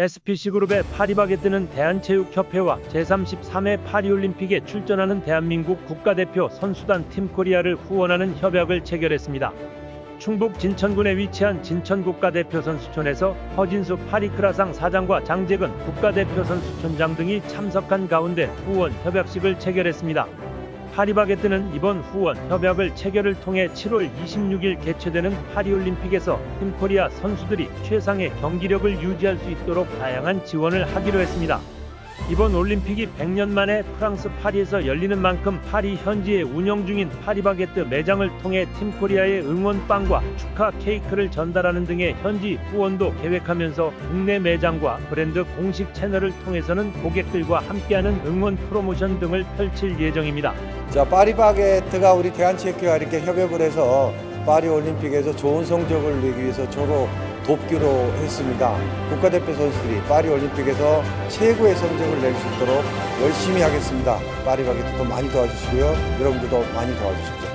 SPC그룹의 파리바게뜨는 대한체육협회와 제33회 파리올림픽에 출전하는 대한민국 국가대표 선수단 팀 코리아를 후원하는 협약을 체결했습니다. 충북 진천군에 위치한 진천국가대표 선수촌에서 허진수 파리크라상 사장과 장재근 국가대표 선수촌장 등이 참석한 가운데 후원 협약식을 체결했습니다. 파리바게뜨는 이번 후원 협약을 체결을 통해 7월 26일 개최되는 파리올림픽에서 팀코리아 선수들이 최상의 경기력을 유지할 수 있도록 다양한 지원을 하기로 했습니다. 이번 올림픽이 100년 만에 프랑스 파리에서 열리는 만큼 파리 현지에 운영 중인 파리바게뜨 매장을 통해 팀코리아의 응원빵과 축하 케이크를 전달하는 등의 현지 후원도 계획하면서 국내 매장과 브랜드 공식 채널을 통해서는 고객들과 함께하는 응원 프로모션 등을 펼칠 예정입니다. 자, 파리바게트가 우리 대한체육회와 이렇게 협업을 해서 파리 올림픽에서 좋은 성적을 내기 위해서 서로 돕기로 했습니다. 국가대표 선수들이 파리 올림픽에서 최고의 성적을 낼 수 있도록 열심히 하겠습니다. 파리바게트도 많이 도와주시고요. 여러분들도 많이 도와주십시오.